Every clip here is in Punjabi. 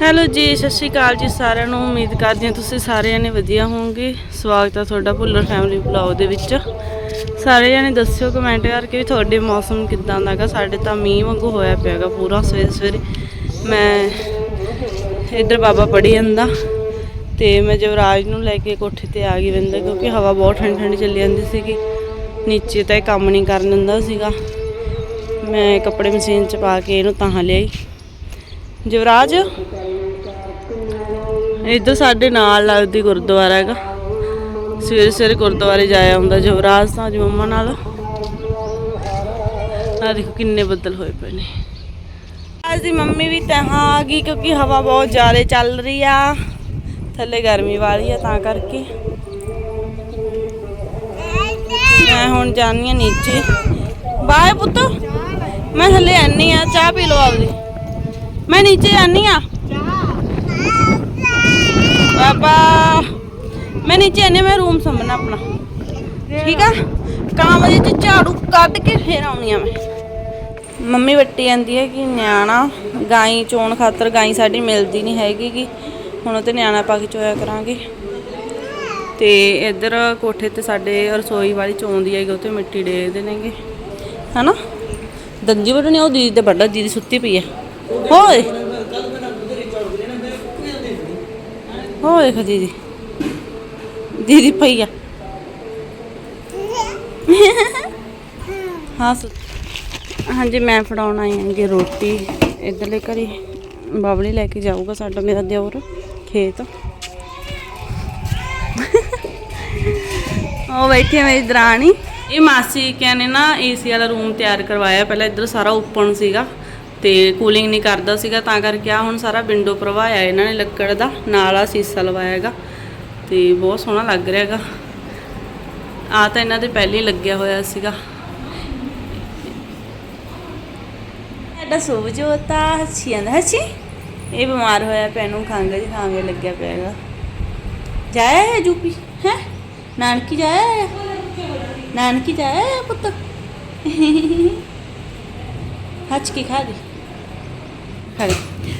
ਹੈਲੋ ਜੀ, ਸਤਿ ਸ਼੍ਰੀ ਅਕਾਲ ਜੀ ਸਾਰਿਆਂ ਨੂੰ। ਉਮੀਦ ਕਰਦੀ ਹਾਂ ਤੁਸੀਂ ਸਾਰਿਆਂ ਨੇ ਵਧੀਆ ਹੋਵੋਗੇ। ਸਵਾਗਤ ਹੈ ਤੁਹਾਡਾ ਭੁੱਲਰ ਫੈਮਿਲੀ ਬਲੌਗ ਦੇ ਵਿੱਚ। ਸਾਰੇ ਜਣੇ ਦੱਸਿਓ ਕਮੈਂਟ ਕਰਕੇ ਵੀ ਤੁਹਾਡੇ ਮੌਸਮ ਕਿੱਦਾਂ ਦਾਗਾ ਸਾਡੇ ਤਾਂ ਮੀਂਹ ਵਾਂਗੂ ਹੋਇਆ ਪਿਆਗਾ ਪੂਰਾ ਸਵੇਰੇ ਸਵੇਰੇ। ਮੈਂ ਇੱਧਰ ਬਾਬਾ ਪੜੀ ਜਾਂਦਾ ਤੇ ਮੈਂ ਜਵਰਾਜ ਨੂੰ ਲੈ ਕੇ ਕੋਠੇ ਤੇ ਆ ਗਈ ਬੰਦਾ ਕਿਉਂਕਿ ਹਵਾ ਬਹੁਤ ਠੰਡੀ ਠੰਡੀ ਚੱਲੀ ਜਾਂਦੀ ਸੀਗੀ। ਨੀਚੇ ਤਾਂ ਇਹ ਕੰਮ ਨਹੀਂ ਕਰਨ ਦਿੰਦਾ ਸੀਗਾ। ਮੈਂ ਕੱਪੜੇ ਮਸ਼ੀਨ 'ਚ ਪਾ ਕੇ ਇਹਨੂੰ ਤਾਂ ਲਿਆਈ। ਜਵਰਾਜ ਇੱਧਰ ਸਾਡੇ ਨਾਲ ਲੱਗਦੀ ਗੁਰਦੁਆਰਾ ਹੈਗਾ। ਸਵੇਰੇ ਸਵੇਰੇ ਗੁਰਦੁਆਰੇ ਜਾਇਆ ਹੁੰਦਾ ਜਵਰਾਜ ਤਾਂ ਮੰਮਾ ਨਾਲ। ਆ ਦੇਖੋ ਕਿੰਨੇ ਬੱਦਲ ਹੋਏ ਪਏ ਨੇ। ਅੱਜ ਦੀ ਮੰਮੀ ਵੀ ਤਹਾਂ ਆ ਗਈ ਕਿਉਂਕਿ ਹਵਾ ਬਹੁਤ ਜ਼ਿਆਦਾ ਚੱਲ ਰਹੀ ਆ। ਥੱਲੇ ਗਰਮੀ ਵਾਲੀ ਆ ਤਾਂ ਕਰਕੇ। ਮੈਂ ਹੁਣ ਜਾਣੀ ਆ ਨੀਚੇ। ਬਾਏ ਪੁੱਤ, ਮੈਂ ਥੱਲੇ ਆਨੀ ਆ, ਚਾਹ ਪੀ ਲਓ ਆਪਦੀ। ਮੈਂ ਨੀਚੇ ਆਨੀ ਆ। ਬਾਬਾ ਮੈਂ ਨੀਚੇ ਆਨੀ ਮੈਂ ਰੂਮ ਸੰਭਣਾ ਆਪਣਾ। ਠੀਕ ਆ? ਕੰਮ ਵਜੇ ਚ ਝਾੜੂ ਕੱਢ ਕੇ ਫੇਰ ਆਉਣੀ ਆ ਮੈਂ। ਮੰਮੀ ਵੱਟੀ ਜਾਂਦੀ ਹੈ ਕਿ ਨਿਆਣਾ ਗਾਈ ਚੋਣ ਖਾਤਰ ਗਾਈ ਸਾਡੀ ਮਿਲਦੀ ਨਹੀਂ ਹੈਗੀ ਗੀ। ਹੁਣ ਉਹ ਤੇ ਨਿਆਣਾ ਪਾ ਕੇ ਚੋਇਆ ਕਰਾਂਗੇ। ਤੇ ਇੱਧਰ ਕੋਠੇ ਤੇ ਸਾਡੇ ਰਸੋਈ ਵਾਲੀ ਚੋਂਦੀ ਹੈਗੀ ਉੱਤੇ ਮਿੱਟੀ ਡੇਗਦੇ ਨੇਗੇ ਹਨਾ? ਦੰਜੀ ਵੱਢਣੀ ਉਹ ਦੀਦੀ ਤੇ ਵੱਡਾ ਦੀਦੀ ਸੁੱਤੀ ਪਈ ਹੈ ਹੋਏ ਹੋਏ ਖਾ ਦੀਦੀ। ਦੀਦੀ ਪਈ ਆ। ਹਾਂ ਸੁ ਹਾਂਜੀ, ਮੈਂ ਫੜਾਉਣ ਆਈ ਹਾਂਗੇ ਰੋਟੀ। ਇਧਰਲੇ ਘਰੇ ਬਾਬਲੀ ਲੈ ਕੇ ਜਾਊਗਾ ਸਾਡਾ, ਮੇਰਾ ਦਿਓਰ, ਖੇਤ। ਉਹ ਬੈਠੀ ਹੈ ਮੇਰੀ ਦਰਾਣੀ। ਇਹ ਮਾਸੀ ਕਿਆ ਨੇ ਨਾ, ਏਸੀ ਵਾਲਾ ਰੂਮ ਤਿਆਰ ਕਰਵਾਇਆ, ਪਹਿਲਾਂ ਇੱਧਰ ਸਾਰਾ ਓਪਨ ਸੀਗਾ। ਤੇ ਕੂਲਿੰਗ ਨਹੀਂ ਕਰਦਾ ਸੀਗਾ, ਤਾਂ ਕਰਕੇ ਆ ਹੁਣ ਸਾਰਾ ਵਿੰਡੋ ਭਰਵਾਇਆ ਇਹਨਾਂ ਨੇ ਲੱਕੜ ਦਾ, ਨਾਲ ਆ ਸੀਸਾ ਲਵਾਇਆ ਹੈਗਾ ਤੇ ਬਹੁਤ ਸੋਹਣਾ ਲੱਗ ਰਿਹਾ ਹੈਗਾ। ਆ ਤਾਂ ਇਹਨਾਂ ਦੇ ਪਹਿਲੇ ਲੱਗਿਆ ਹੋਇਆ ਸੀਗਾ। ਸਾਡਾ ਸੁਭ ਹੱਸੀ ਜਾਂਦਾ। ਹੱਸੀ? ਇਹ ਬਿਮਾਰ ਹੋਇਆ ਪਿਆ ਨੂੰ ਖੰਘ ਜੀ, ਖਾਂਗੇ ਲੱਗਿਆ ਪਿਆ ਹੈਗਾ। ਜਾਇਆ ਹੈ ਜੂਪੀ ਹੈ? ਨਾਨਕੀ ਜਾਇਆ ਹੈ? ਨਾਨਕੀ ਜਾਇਆ ਹੈ ਪੁੱਤ? ਹੱਚ ਕੇ ਖਾ ਦੇ ਖਾ ਦੇ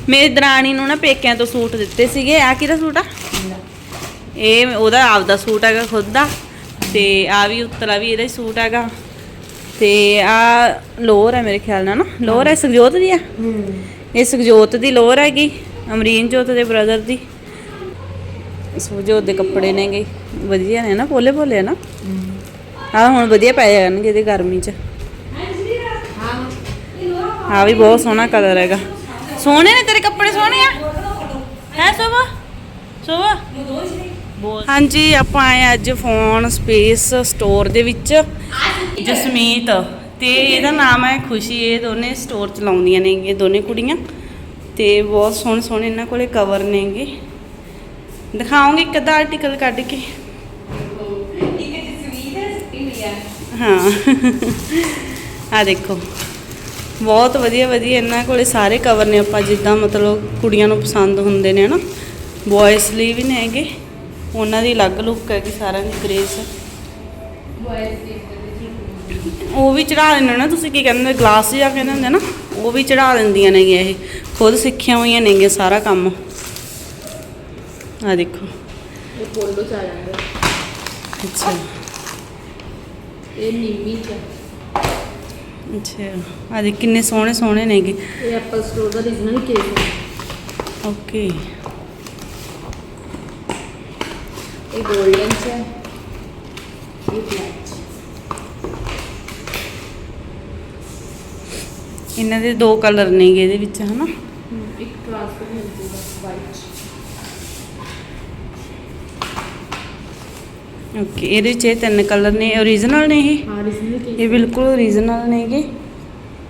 ਮੇਰੀ ਦਰਾਣੀ ਨੂੰ ਨਾ ਪੇਕਿਆਂ ਤੋਂ ਸੂਟ ਦਿੱਤੇ ਸੀਗੇ। ਆ ਕਿਹਦਾ ਸੂਟ ਆ? ਇਹ ਉਹਦਾ ਆਪਦਾ ਸੂਟ ਹੈਗਾ ਖੁਦ ਦਾ। ਤੇ ਆ ਵੀ ਉੱਤਲਾ ਵੀ ਇਹਦਾ ਹੀ ਸੂਟ ਹੈਗਾ। ਤੇ ਆ ਲੋਅਰ ਹੈ ਮੇਰੇ ਖਿਆਲ ਨਾਲ ਨਾ। ਲੋਅਰ ਹੈ ਸੁਖਜੋਤ ਦੀ ਆ? ਇਹ ਸੁਖਜੋਤ ਦੀ ਲੋਅਰ ਹੈਗੀ ਅਮਰੀਨ ਜੋਤ ਦੇ ਬ੍ਰਦਰ ਦੀ। ਸੁਖਜੋਤ ਦੇ ਕੱਪੜੇ ਨੇਗੇ। ਵਧੀਆ ਨੇ ਨਾ ਪੋਲੇ ਪੋਲੇ ਆ ਨਾ। ਆ ਹੁਣ ਵਧੀਆ ਪੈ ਜਾਣਗੇ ਇਹਦੇ ਗਰਮੀ ਚ। ਆ ਵੀ ਬਹੁਤ ਸੋਹਣਾ ਕਲਰ ਹੈਗਾ। ਸੋਹਣੇ ਨੇ ਤੇਰੇ ਕੱਪੜੇ ਸੋਹਣੇ ਆ? ਹੈ ਸੋਭਾ? ਸੋਭਾ? ਹਾਂਜੀ ਆਪਾਂ ਆਏ ਅੱਜ ਫੋਨ ਸਪੇਸ ਸਟੋਰ ਦੇ ਵਿੱਚ। ਜਸਮੀਤ ਤੇ ਇਹਦਾ ਨਾਮ ਹੈ ਖੁਸ਼ੀ। ਇਹ ਦੋਨੇ ਸਟੋਰ ਚਲਾਉਂਦੀਆਂ ਨੇ ਇਹ ਦੋਨੇ ਕੁੜੀਆਂ। ਤੇ ਬਹੁਤ ਸੋਹਣੇ ਸੋਹਣੇ ਇਹਨਾਂ ਕੋਲੇ ਕਵਰ ਨੇਗੇ। ਦਿਖਾਉਂਗੀ ਇੱਕ ਅੱਧਾ ਆਰਟੀਕਲ ਕੱਢ ਕੇ। ਹਾਂ ਆ ਦੇਖੋ। ਬਹੁਤ ਵਧੀਆ ਵਧੀਆ। ਇਹਨਾਂ ਕੋਲੇ ਸਾਰੇ ਕਵਰ ਨੇ ਆਪਾਂ ਜਿੱਦਾਂ ਮਤਲਬ ਕੁੜੀਆਂ ਨੂੰ ਪਸੰਦ ਹੁੰਦੇ ਨੇ ਹਨਾ। ਬॉयਜ਼ ਲਈ ਵੀ ਨੇ ਹੈਗੇ। ਉਹਨਾਂ ਦੀ ਅਲੱਗ ਲੁੱਕ ਹੈਗੀ ਸਾਰਿਆਂ ਦੀ ਗ੍ਰੇਸ ਉਹ ਵੀ ਚੜਾ ਦਿੰਦੇ ਨਾ। ਤੁਸੀਂ ਕੀ ਕਹਿੰਦੇ ਗਲਾਸ ਜਾਂ ਕਹਿੰਦੇ ਹੁੰਦੇ ਨਾ ਉਹ ਵੀ ਚੜਾ ਦਿੰਦੀਆਂ ਨੇਗੀਆਂ ਇਹ। ਖੁਦ ਸਿੱਖੀਆਂ ਹੋਈਆਂ ਨੇਗੀਆਂ ਸਾਰਾ ਕੰਮ। ਆ ਦੇਖੋ। ਇਹ ਪੋਲੋ ਚ ਆ ਜਾਂਦਾ। ਅੱਛਾ। ਇਹ ਨੀਵੀ ਚ। ਅੱਛਾ ਆ ਦੇ ਕਿੰਨੇ ਸੋਹਣੇ ਸੋਹਣੇ ਨੇਗੇ। ਇਹ ਐਪਲ ਸਟੋਰ ਦਾ ਰੀਜਨਲ ਕੇਕ ਹੈ। ਓਕੇ ਇਹ 골ਡਨ ਚ ਹੈ। ਇਹ ਬਲੈਕ ਇਹਨਾਂ ਦੇ ਦੋ ਕਲਰ ਨੇਗੇ ਇਹਦੇ ਵਿੱਚ ਹਨਾ? ਇੱਕ ਮਿਲ ਜੂਗਾ ਵਾਈਟ ਓਕੇ ਇਹਦੇ ਵਿੱਚ ਇਹ ਤਿੰਨ ਕਲਰ ਨੇ ਓਰੀਜਨਲ ਨੇ ਇਹ? ਹਾਂ ਇਹ ਬਿਲਕੁਲ ਓਰੀਜਨਲ ਨੇਗੇ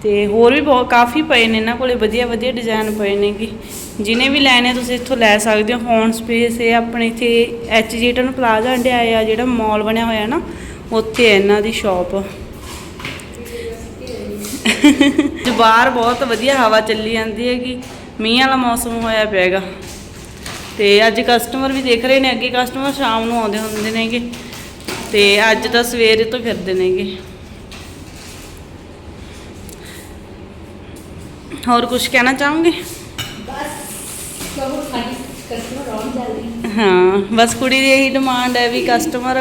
ਤੇ ਹੋਰ ਵੀ ਬਹੁਤ ਕਾਫੀ ਪਏ ਨੇ ਇਹਨਾਂ ਕੋਲੇ ਵਧੀਆ ਵਧੀਆ ਡਿਜ਼ਾਈਨ ਪਏ ਨੇਗੇ ਜਿਹਨੇ ਵੀ ਲੈਣੇ ਤੁਸੀਂ ਇੱਥੋਂ ਲੈ ਸਕਦੇ ਹੋ ਫੋਨ ਸਪੇਸ ਇਹ ਆਪਣੇ ਇੱਥੇ ਐਚ ਜੀ ਟਨ ਪਲਾਜ਼ਾ ਹੰਡਿਆਏ ਆ ਜਿਹੜਾ ਮਾਲ ਬਣਿਆ ਹੋਇਆ ਨਾ ਉੱਥੇ ਹੈ ਇਹਨਾਂ ਦੀ ਸ਼ਾਪ ਬਾਹਰ ਬਹੁਤ ਵਧੀਆ ਹਵਾ ਚੱਲੀ ਜਾਂਦੀ ਹੈਗੀ ਮੀਂਹ ਵਾਲਾ ਮੌਸਮ ਹੋਇਆ ਪਿਆ ਹੈਗਾ। ਤੇ ਅੱਜ ਕਸਟਮਰ ਵੀ ਦੇਖ ਰਹੇ ਨੇ ਅੱਗੇ ਕਸਟਮਰ ਸ਼ਾਮ ਨੂੰ ਆਉਂਦੇ ਹੁੰਦੇ ਨੇਗੇ ਤੇ ਅੱਜ ਤਾਂ ਸਵੇਰੇ ਤੋਂ ਫਿਰਦੇ ਨੇਗੇ। ਹੋਰ ਕੁਝ ਕਹਿਣਾ ਚਾਹੋਗੇ? ਹਾਂ ਬਸ ਕੁੜੀ ਦੀ ਇਹੀ ਡਿਮਾਂਡ ਹੈ ਵੀ ਕਸਟਮਰ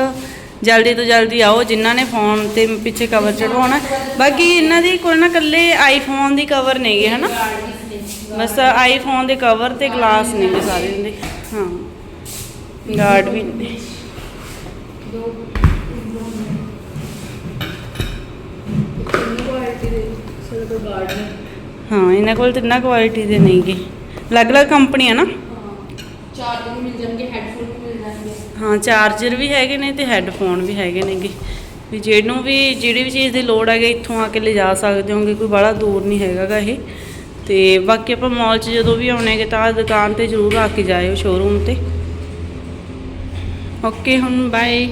ਜਲਦੀ ਤੋਂ ਜਲਦੀ ਆਓ ਜਿਨ੍ਹਾਂ ਨੇ ਫੋਨ ਤੇ ਪਿੱਛੇ ਕਵਰ ਚੜਵਾਉਣਾ। ਬਾਕੀ ਇਹਨਾਂ ਦੀ ਕੋਈ ਨਾ ਇਕੱਲੇ ਆਈਫੋਨ ਦੀ ਕਵਰ ਨਹੀਂਗੇ ਹਨਾ? ਬਸ ਆਈਫੋਨ ਦੇ ਕਵਰ ਤੇ ਗਲਾਸ ਨੇਗੇ ਸਾਰੇ ਦੇ ਹਾਂ। ਗਾਰਡ ਵੀ ਨੇ ਦੋ ਕਿੰਨੀ ਕੁਆਲਿਟੀ ਦੇ ਸਾਡੇ ਕੋਲ ਗਾਰਡ ਨੇ ਹਾਂ, ਇਹਨਾਂ ਕੋਲ ਤਿੰਨਾਂ ਕੁਆਲਿਟੀ ਦੇ ਨੇਗੇ ਅਲੱਗ-ਅਲੱਗ ਕੰਪਨੀ ਆ ਨਾ। ਹਾਂ ਚਾਰਜਰ ਵੀ ਮਿਲ ਜਾਣਗੇ ਹੈੱਡਫੋਨ ਵੀ ਮਿਲ ਜਾਣਗੇ ਹਾਂ ਚਾਰਜਰ ਵੀ ਹੈਗੇ ਨੇ ਤੇ ਹੈੱਡਫੋਨ ਵੀ ਹੈਗੇ ਨੇਗੇ ਵੀ ਜਿਹਨੂੰ ਵੀ, ਜਿਹੜੀ ਵੀ ਚੀਜ਼ ਦੀ ਲੋੜ ਹੈਗੀ, ਇੱਥੋਂ ਆ ਕੇ ਲਿਜਾ ਸਕਦੇ ਹੋਗੇ, ਕੋਈ ਬੜਾ ਦੂਰ ਨਹੀਂ ਹੈਗਾਗਾ ਇਹ। ਤੇ ਬਾਕੀ ਆਪਾਂ ਮਾਲ 'ਚ ਜਦੋਂ ਵੀ ਆਉਣੇਗੇ ਤਾਂ ਦੁਕਾਨ ਤੇ ਜ਼ਰੂਰ ਆ ਕੇ ਜਾਇਓ ਸ਼ੋਰੂਮ ਤੇ। ਓਕੇ ਹੁਣ ਬਾਏ